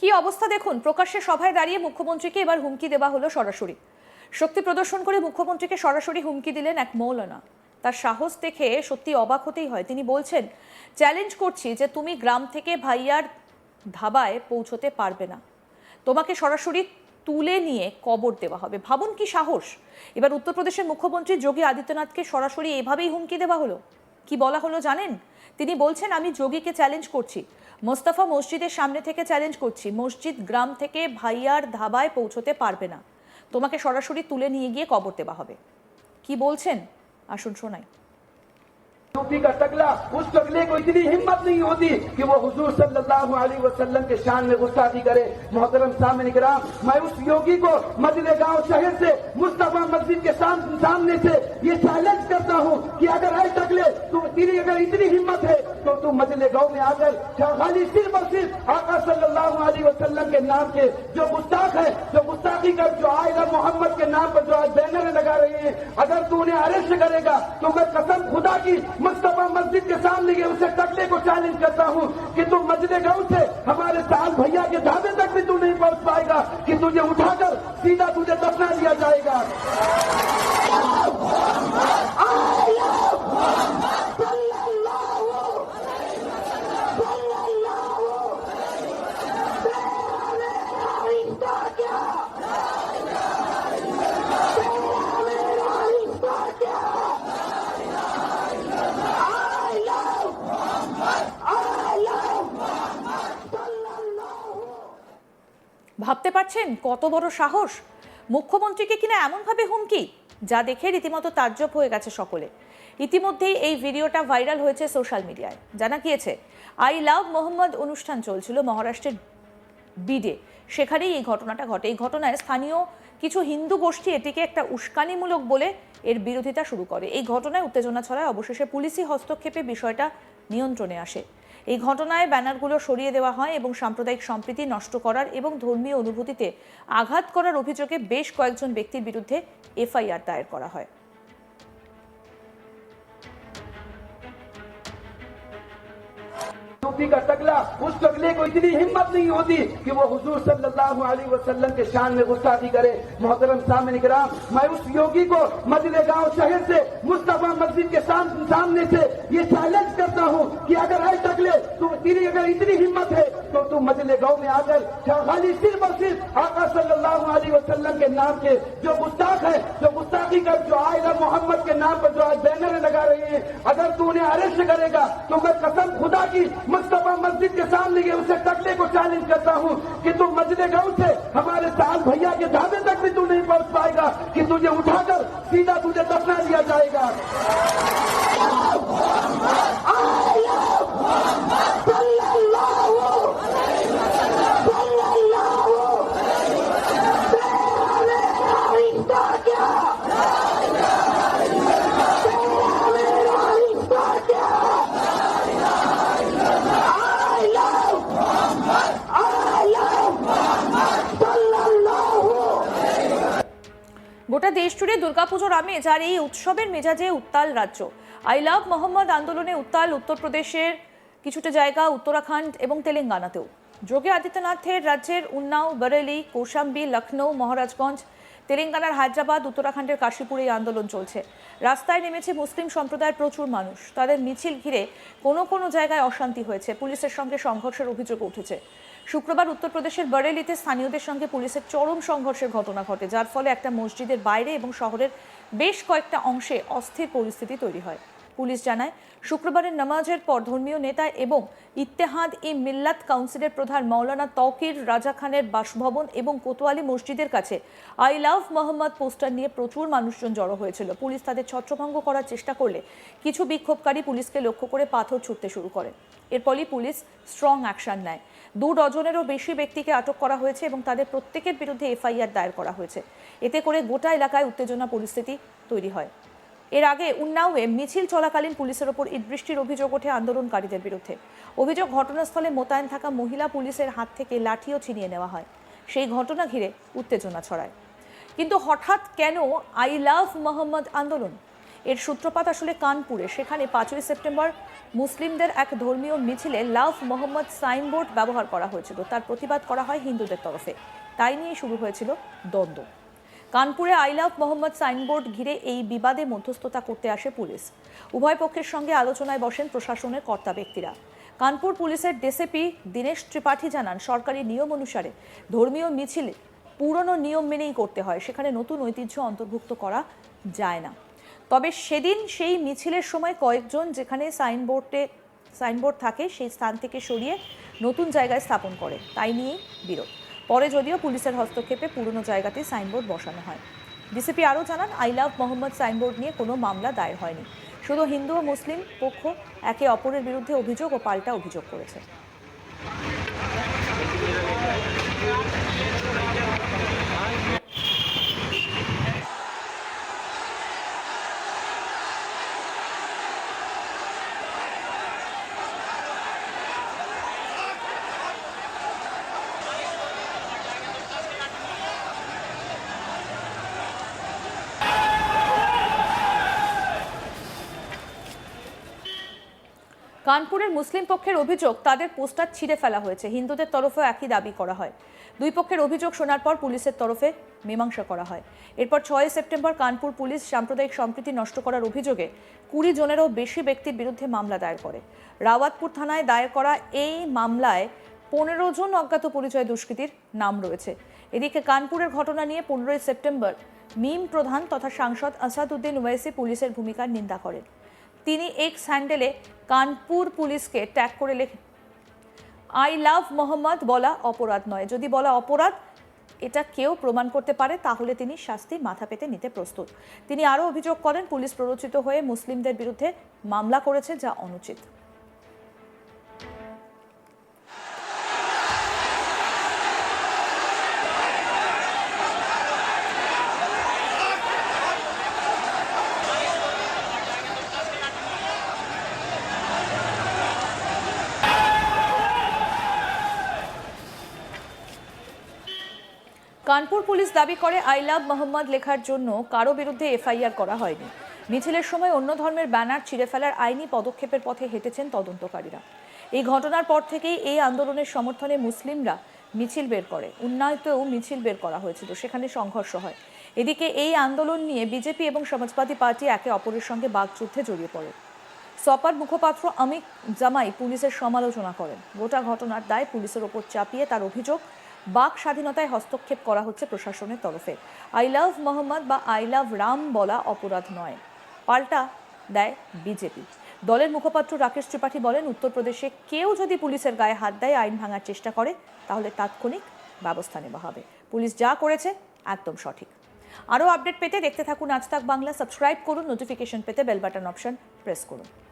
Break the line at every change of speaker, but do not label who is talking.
কি অবস্থা দেখুন? প্রকাশ্যে সভায় দাঁড়িয়ে মুখ্যমন্ত্রীকে এবার হুমকি দেওয়া হলো সরাসরি। শক্তি প্রদর্শন করে মুখ্যমন্ত্রীকে সরাসরি হুমকি দিলেন এক মৌলানা। তার সাহস দেখে সত্যি অবাক হতেই হয়। তিনি বলছেন, চ্যালেঞ্জ করছি যে তুমি গ্রাম থেকে ভাইয়ার ধাবায় পৌঁছতে পারবে না। তোমাকে সরাসরি তুলে নিয়ে কবর দেওয়া হবে। ভাবুন কি সাহস? এবার উত্তরপ্রদেশের মুখ্যমন্ত্রী যোগী আদিত্যনাথকে সরাসরি এভাবেই হুমকি দেওয়া হলো? কি বলা হলো জানেন? তিনি বলছেন, আমি যোগীকে চ্যালেঞ্জ করছি। মোস্তফা মসজিদের সামনে থেকে চ্যালেঞ্জ করছি। মসজিদ গ্রাম থেকে ভাইয়ার ধাবায় পৌঁছতে পারবে না। তোমাকে সরাসরি তুলে নিয়ে গিয়ে কবর দেওয়া হবে। কি বলছেন? আসুন শোনাই।
صوفی کا تگلا، اس تگلے کو اتنی ہمت نہیں ہوتی کہ وہ حضور صلی اللہ علیہ وسلم کے شان میں غصہ بھی کرے۔ محترم سامنے کرام، میں اس یوگی کو مجلے گاؤں شہر سے، مصطفیٰ مسجد کے سامنے سے یہ چیلنج کرتا ہوں کہ اگر آئے تگلے، تو تیری اگر اتنی ہمت ہے، تو تم مجلے گاؤں میں آ کر خالی صرف اور صرف آقا صلی اللہ علیہ وسلم کے نام کے جو گستاخ ہے، جو گستاخی کر جو آئے محمد کے نام پر جو آج بینر لگا رہے ہیں، اگر تو انہیں ارسٹ کرے گا، تو میں قسم خدا کی مکتبہ مسجد کے سامنے گئے اسے ٹکنے کو چیلنج کرتا ہوں کہ تم مجلے گاؤں سے ہمارے سال بھیا کے دھابے تک بھی تو نہیں پہنچ پائے گا کہ تجھے اٹھا
کر سیدھا تجھے دفنا دیا جائے گا۔ পারছেন কত বড় সাহস। মুখ্যমন্ত্রীকে কিনা এমনভাবে হুমকি, যা দেখে রীতিমতো তাজ্জব হয়ে গেছে সকলে। ইতিমধ্যেই এই ভিডিওটা ভাইরাল হয়েছে সোশ্যাল মিডিয়ায়। জানা গিয়েছে, আই লাভ মোহাম্মদ অনুষ্ঠান চলছিল মহারাষ্ট্রের বিডে। সেখানেই এই ঘটনাটা ঘটে। এই ঘটনায় স্থানীয় কিছু হিন্দু গোষ্ঠী এটিকে একটা উস্কানিমূলক বলে এর বিরোধিতা শুরু করে। এই ঘটনায় উত্তেজনা ছড়ায়, অবশেষে পুলিশি হস্তক্ষেপে বিষয়টা নিয়ন্ত্রণে আসে। এই ঘটনায় ব্যানারগুলো সরিয়ে দেওয়া হয় এবং সাম্প্রদায়িক সম্প্রীতি নষ্ট করার এবং ধর্মীয় অনুভূতিতে আঘাত করার অভিযোগে বেশ কয়েকজন ব্যক্তির বিরুদ্ধে এফআইআর দায়ের করা হয়।
مفتی کا تگلا، اس تگلے کو اتنی ہمت نہیں ہوتی کہ وہ حضور صلی اللہ علیہ وسلم کے شان میں غصہ بھی کرے۔ محترم سامع کرام، میں اس یوگی کو مدن گاؤں شہر سے، مصطفیٰ مسجد کے سامنے سے یہ چیلنج کرتا ہوں کہ اگر آئے تگلے، تو تیری اگر اتنی ہمت ہے، تو تم مجلے گاؤں میں آ کر خالی صرف اور صرف آقا صلی اللہ علیہ وسلم کے نام کے جو گستاخ ہے، جو گستاخی کر جو آئے محمد کے نام پر جو آج بینر لگا رہے ہیں، اگر تو انہیں اریسٹ کرے گا تو میں قسم خدا کی مس مرتبہ مسجد کے سامنے گئے اسے ٹکنے کو چیلنج کرتا ہوں کہ تم مسجد گاؤں سے ہمارے سال بھیا کے دھابے تک بھی تو نہیں پہنچ پائے گا کہ تجھے اٹھا کر سیدھا تجھے دفنا لیا جائے گا۔
গোটা দেশ জুড়ে দুর্গাপুজোর আমেজ আর এই উৎসবের মেজাজে উত্তাল রাজ্য। আই লাভ মোহাম্মদ আন্দোলনে উত্তাল উত্তরপ্রদেশের কিছুটা জায়গা, উত্তরাখণ্ড এবং তেলেঙ্গানাতেও। যোগী আদিত্যনাথের রাজ্যের উন্নাও বরেলি কৌশাম্বী লখনৌ মহারাজগঞ্জ, তেলেঙ্গানার হায়দ্রাবাদ, উত্তরাখণ্ডের কাশীপুরে এই আন্দোলন চলছে। রাস্তায় নেমেছে মুসলিম সম্প্রদায়ের প্রচুর মানুষ। তাদের মিছিল ঘিরে কোনো কোনো জায়গায় অশান্তি হয়েছে। পুলিশের সঙ্গে সংঘর্ষের অভিযোগ উঠেছে। শুক্রবার উত্তরপ্রদেশের বরেলিতে স্থানীয়দের সঙ্গে পুলিশের চরম সংঘর্ষের ঘটনা ঘটে, যার ফলে একটা মসজিদের বাইরে এবং শহরের বেশ কয়েকটা অংশে অস্থির পরিস্থিতি তৈরি হয়। পুলিশ জানায়, শুক্রবারের নামাজের পর ধর্মীয় নেতা এবং ইত্তেহাদ ই মিল্লাত কাউন্সিলের প্রধান মাওলানা তৌকির রাজা খানের বাসভবন এবং কোতোয়ালি মসজিদের কাছে আই লাভ মোহাম্মদ পোস্টার নিয়ে প্রচুর মানুষজন জড়ো হয়েছিল। পুলিশ তাদের ছত্রভঙ্গ করার চেষ্টা করলে কিছু বিক্ষোভকারী পুলিশকে লক্ষ্য করে পাথর ছুটতে শুরু করে। এরপরই পুলিশ স্ট্রং অ্যাকশন নেয়। দু ডজনেরও বেশি ব্যক্তিকে আটক করা হয়েছে এবং তাদের প্রত্যেকের বিরুদ্ধে এফআইআর দায়ের করা হয়েছে। এতে করে গোটা এলাকায় উত্তেজনা পরিস্থিতি তৈরি হয়। এর আগে উন্নাওয়ে মিছিল চলাকালীন পুলিশের ওপর ইটবৃষ্টির অভিযোগ ওঠে আন্দোলনকারীদের বিরুদ্ধে। অভিযোগ ঘটনাস্থলে মোতায়েন থাকা মহিলা পুলিশের হাত থেকে লাঠিও ছিনিয়ে নেওয়া হয়। সেই ঘটনা ঘিরে উত্তেজনা ছড়ায়। কিন্তু হঠাৎ কেন আই লাভ মোহাম্মদ আন্দোলন? এর সূত্রপাত আসলে কানপুরে। সেখানে পাঁচই সেপ্টেম্বর মুসলিমদের এক ধর্মীয় মিছিলে লাভ মোহাম্মদ সাইনবোর্ড ব্যবহার করা হয়েছিল। তার প্রতিবাদ করা হয় হিন্দুদের তরফে। তাই নিয়ে শুরু হয়েছিল দ্বন্দ্ব। কানপুরে আই লাভ মোহাম্মদ সাইনবোর্ড ঘিরে এই বিবাদে মধ্যস্থতা করতে আসে পুলিশ। উভয় পক্ষের সঙ্গে আলোচনায় বসেন প্রশাসনের কর্তা ব্যক্তিরা। কানপুর পুলিশের ডিসিপি দীনেশ ত্রিপাঠী জানান, সরকারি নিয়ম অনুসারে ধর্মীয় মিছিল পুরনো নিয়ম মেনেই করতে হয়। সেখানে নতুন ঐতিহ্য অন্তর্ভুক্ত করা যায় না। তবে সেদিন সেই মিছিলের সময় কয়েকজন যেখানে সাইনবোর্ডে, সাইনবোর্ড থাকে সেই স্থান থেকে সরিয়ে নতুন জায়গায় স্থাপন করে। তাই নিয়েই বিরোধ। পরে যদিও পুলিশের হস্তক্ষেপে পুরনো জায়গাতে সাইনবোর্ড বসানো হয়। ডিসিপি আরও জানান, আই লাভ মোহাম্মদ সাইনবোর্ড নিয়ে কোনো মামলা দায়ের হয়নি। শুধু হিন্দু ও মুসলিম পক্ষ একে অপরের বিরুদ্ধে অভিযোগ ও পাল্টা অভিযোগ করেছে। কানপুরের মুসলিম পক্ষের অভিযোগ, তাদের পোস্টার ছিঁড়ে ফেলা হয়েছে। হিন্দুদের তরফেও একই দাবি করা হয়। দুই পক্ষের অভিযোগ শোনার পর পুলিশের তরফে মীমাংসা করা হয়। এরপর ছয় সেপ্টেম্বর কানপুর পুলিশ সাম্প্রদায়িক সম্প্রীতি নষ্ট করার অভিযোগে কুড়ি জনেরও বেশি ব্যক্তির বিরুদ্ধে মামলা দায়ের করে। রাওয়াতপুর থানায় দায়ের করা এই মামলায় পনেরো জন অজ্ঞাত পরিচয় দুষ্কৃতীর নাম রয়েছে। এদিকে কানপুরের ঘটনা নিয়ে পনেরোই সেপ্টেম্বর মিম প্রধান তথা সাংসদ আসাদুদ্দিন ওয়াইসি পুলিশের ভূমিকার নিন্দা করেন। তিনি এক্স হ্যান্ডেলে কানপুর পুলিশকে ট্যাগ করে লেখেন, আই লাভ মোহাম্মদ বলা অপরাধ নয়। যদি বলা অপরাধ, এটা কেউ প্রমাণ করতে পারে, তাহলে তিনি শাস্তি মাথা পেতে নিতে প্রস্তুত। তিনি আরও অভিযোগ করেন, পুলিশ প্ররোচিত হয়ে মুসলিমদের বিরুদ্ধে মামলা করেছে যা অনুচিত। কানপুর পুলিশ দাবি করে, আই লাভ মোহাম্মদ লেখার জন্য কারও বিরুদ্ধে এফআইআর করা হয়নি। মিছিলের সময় অন্য ধর্মের ব্যানার ছিঁড়ে ফেলার আইনি পদক্ষেপের পথে হেঁটেছেন তদন্তকারীরা। এই ঘটনার পর থেকেই এই আন্দোলনের সমর্থনে মুসলিমরা মিছিল বের করে। উন্নয়তেও মিছিল বের করা হয়েছিল, সেখানে সংঘর্ষ হয়। এদিকে এই আন্দোলন নিয়ে বিজেপি এবং সমাজবাদী পার্টি একে অপরের সঙ্গে বাকযুদ্ধে জড়িয়ে পড়ে। সপার মুখপাত্র অমিত জামাই পুলিশের সমালোচনা করেন। গোটা ঘটনার দায় পুলিশের ওপর চাপিয়ে তার অভিযোগ বাক স্বাধীনতায় হস্তক্ষেপ করা হচ্ছে প্রশাসনের তরফে। আই লাভ মোহাম্মদ বা আই লাভ রাম বলা অপরাধ নয়। পাল্টা দেয় বিজেপি দলের মুখপাত্র রাকেশ ত্রিপাঠী বলেন, উত্তরপ্রদেশে কেউ যদি পুলিশের গায়ে হাত দেয়, আইন ভাঙার চেষ্টা করে, তাহলে তাৎক্ষণিক ব্যবস্থা নেওয়া হবে। পুলিশ যা করেছে, একদম সঠিক। আরও আপডেট পেতে দেখতে থাকুন আজ তাক বাংলা। সাবস্ক্রাইব করুন, নোটিফিকেশন পেতে বেল বাটন অপশন প্রেস করুন।